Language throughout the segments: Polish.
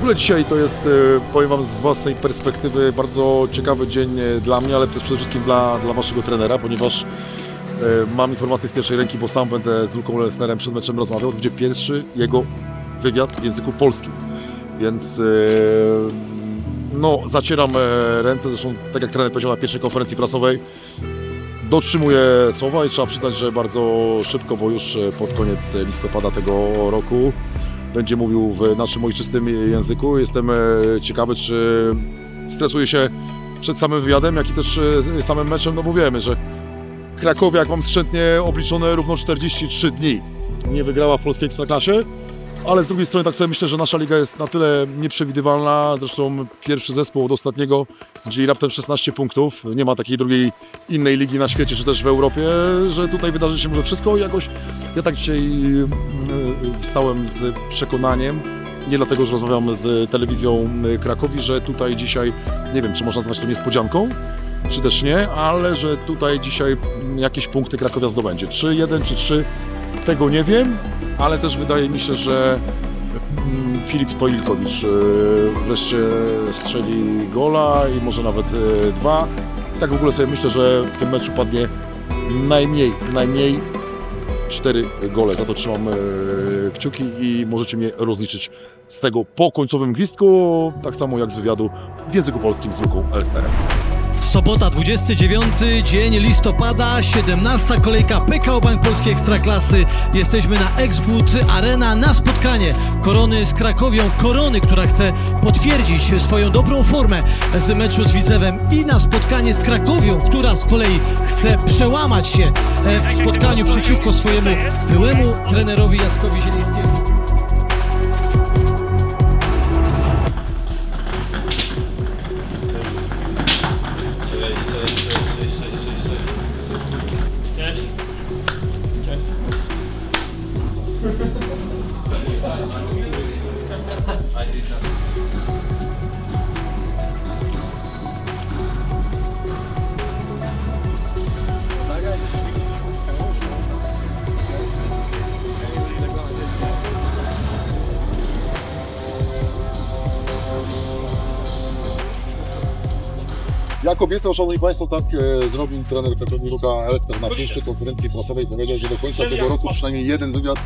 ogóle dzisiaj to jest, e, powiem Wam z własnej perspektywy, bardzo ciekawy dzień e, dla mnie, ale też przede wszystkim dla, dla Waszego trenera, ponieważ e, mam informację z pierwszej ręki, bo sam będę z Luką Lesnerem przed meczem rozmawiał, to będzie pierwszy jego wywiad w języku polskim. Więc no, zacieram ręce, zresztą tak jak trener powiedział na pierwszej konferencji prasowej, dotrzymuję słowa i trzeba przyznać, że bardzo szybko, bo już pod koniec listopada tego roku będzie mówił w naszym ojczystym języku. Jestem e, ciekawy, czy stresuje się przed samym wywiadem, jak i też e, samym meczem, no bo wiemy, że Krakowiak mam skrzętnie obliczone równo 43 dni. Nie wygrała w polskiej ekstraklasie, ale z drugiej strony tak sobie myślę, że nasza liga jest na tyle nieprzewidywalna. Zresztą pierwszy zespół od ostatniego dzieli raptem 16 punktów. Nie ma takiej drugiej innej ligi na świecie, czy też w Europie, że tutaj wydarzy się może wszystko jakoś ja tak dzisiaj yy, wstałem z przekonaniem, nie dlatego, że rozmawiam z telewizją Krakowi, że tutaj dzisiaj, nie wiem, czy można nazwać to niespodzianką, czy też nie, ale że tutaj dzisiaj jakieś punkty Krakowia zdobędzie. Czy jeden, czy trzy, tego nie wiem, ale też wydaje mi się, że mm, Filip Stoilkowicz yy, wreszcie strzeli gola i może nawet yy, dwa. Tak w ogóle sobie myślę, że w tym meczu padnie najmniej, najmniej cztery gole. Za to trzymam e, kciuki i możecie mnie rozliczyć z tego po końcowym gwizdku, tak samo jak z wywiadu w języku polskim z Luką Elsterem. Sobota, 29 dzień listopada, 17 kolejka PKO Bank Polskiej Ekstraklasy. Jesteśmy na Exbud Arena na spotkanie Korony z Krakowią. Korony, która chce potwierdzić swoją dobrą formę z meczu z Widzewem i na spotkanie z Krakowią, która z kolei chce przełamać się e, w spotkaniu przeciwko swojemu byłemu trenerowi Jackowi Zielińskiemu. I did not. Jak obiecał, Szanowni Państwo, tak e, zrobił trener Luka Elster na pierwszej konferencji prasowej. Powiedział, że do końca tego roku przynajmniej jeden wywiad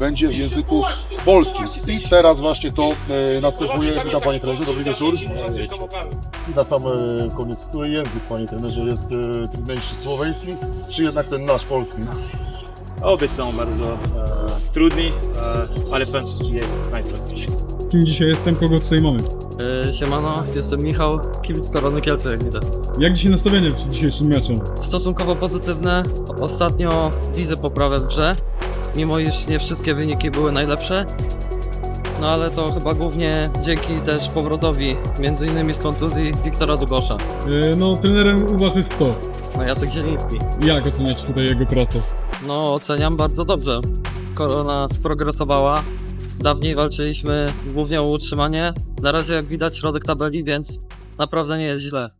będzie w języku polskim. I teraz właśnie to e, następuje. Witam Panie Trenerze, dobry wieczór. E, I na sam e, koniec, który język Panie Trenerze jest e, trudniejszy, słoweński, czy jednak ten nasz polski? Obie są bardzo e, trudni, e, ale francuski jest najtrudniejszy. Kim dzisiaj jestem, kogo tutaj mamy? E, Siemano, jestem Michał, kibic Korony Kielce, jak widać. Jak dzisiaj nastawienie przed dzisiejszym meczem? Stosunkowo pozytywne. Ostatnio widzę poprawę w grze, mimo iż nie wszystkie wyniki były najlepsze. No ale to chyba głównie dzięki też powrotowi, między innymi z kontuzji Wiktora Dugosza. E, No, trenerem u Was jest kto? No Jacek Zieliński. Jak oceniacie tutaj jego pracę? No oceniam bardzo dobrze. Korona sprogresowała. Dawniej walczyliśmy głównie o utrzymanie. Na razie jak widać środek tabeli, więc naprawdę nie jest źle.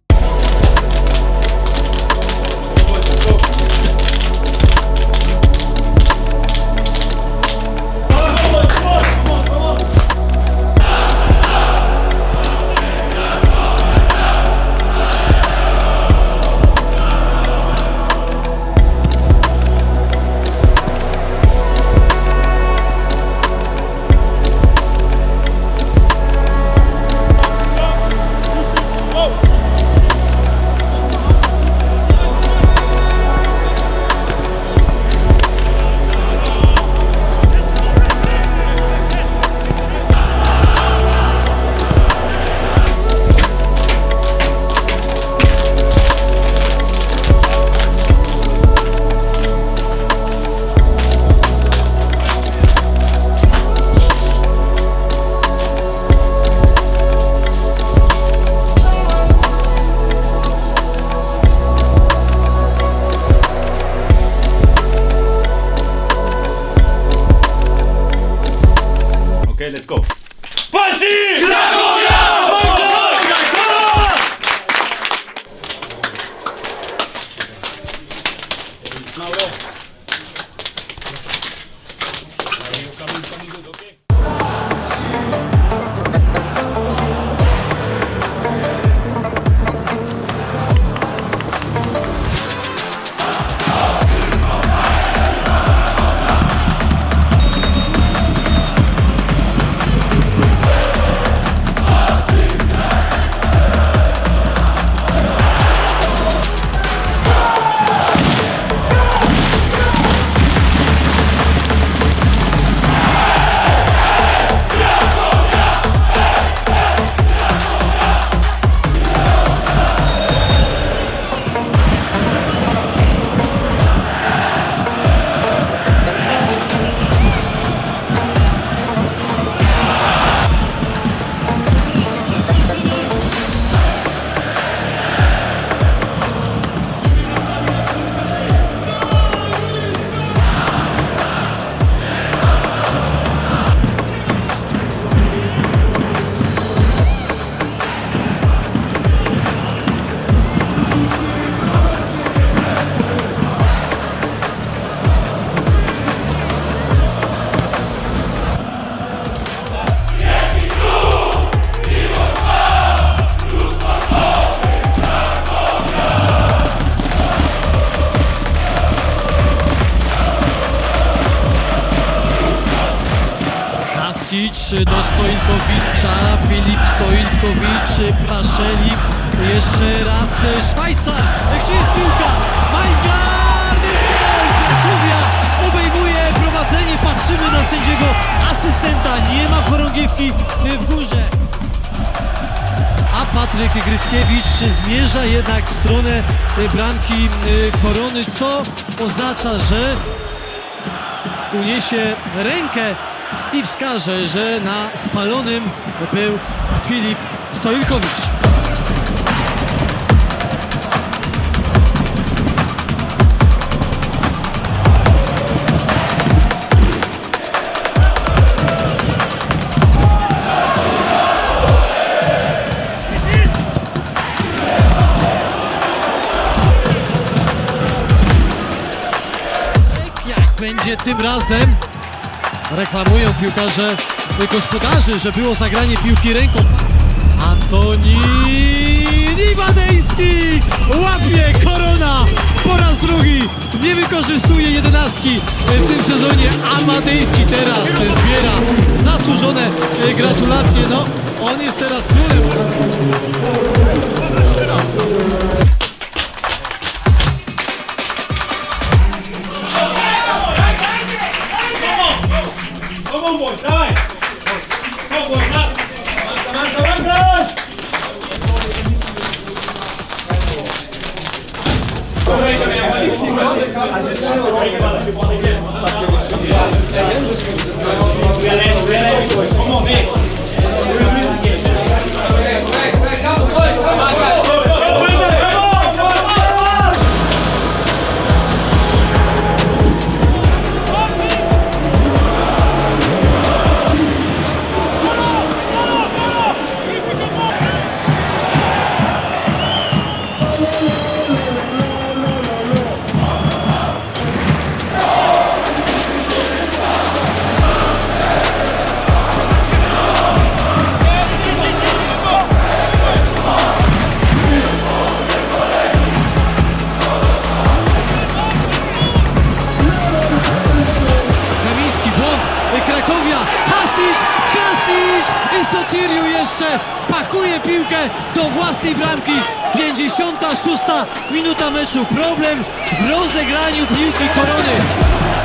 Jeszcze raz Szwajcar, gdzie jest piłka, Majgard, gol, Krakowia obejmuje prowadzenie, patrzymy na sędziego asystenta, nie ma chorągiewki w górze. A Patryk Gryckiewicz zmierza jednak w stronę bramki Korony, co oznacza, że uniesie rękę i wskaże, że na spalonym był Filip Stoilkowicz. Będzie tym razem? Reklamują piłkarze gospodarzy, że było zagranie piłki ręką. Antoni Wadejski łapie korona po raz drugi. Nie wykorzystuje jedenastki w tym sezonie. Amadejski teraz zbiera zasłużone gratulacje. No, on jest teraz królem. Cowboys, die! Cowboys, up! Manta, manta, manta! Come on, Nick. 56 minuta meczu. Problem w rozegraniu piłki Korony.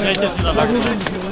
네, 있습니다.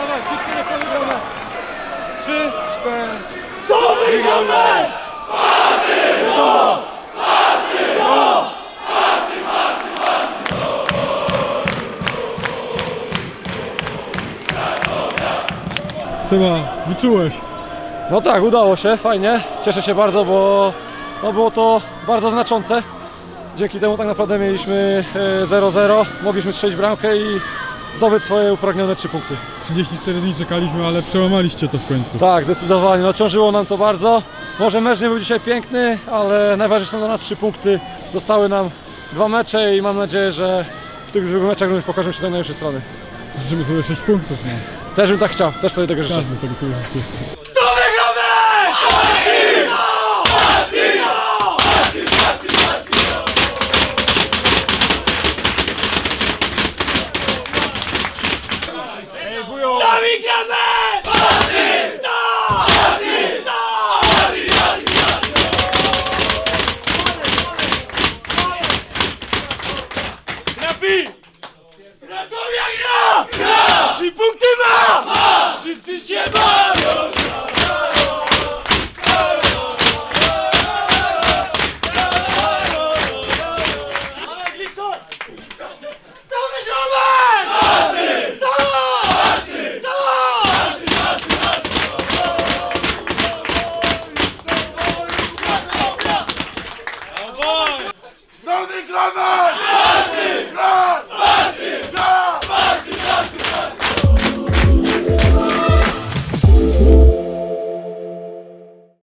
Dawaj, wszystko na polu gramy. Trzy, cztery. To wygramy! Seba, wyczułeś. No tak, udało się, fajnie. Cieszę się bardzo, bo no było to bardzo znaczące. Dzięki temu tak naprawdę mieliśmy e, 0-0, mogliśmy strzelić bramkę i zdobyć swoje upragnione trzy punkty. 34 dni czekaliśmy, ale przełamaliście to w końcu. Tak, zdecydowanie, no ciążyło nam to bardzo. Może mecz nie był dzisiaj piękny, ale najważniejsze dla nas trzy punkty. Zostały nam dwa mecze i mam nadzieję, że w tych dwóch meczach również pokażemy się z najlepszej strony. Życzymy sobie 6 punktów, no. Też bym tak chciał, też sobie tego życzę. Każdy tego sobie życzy.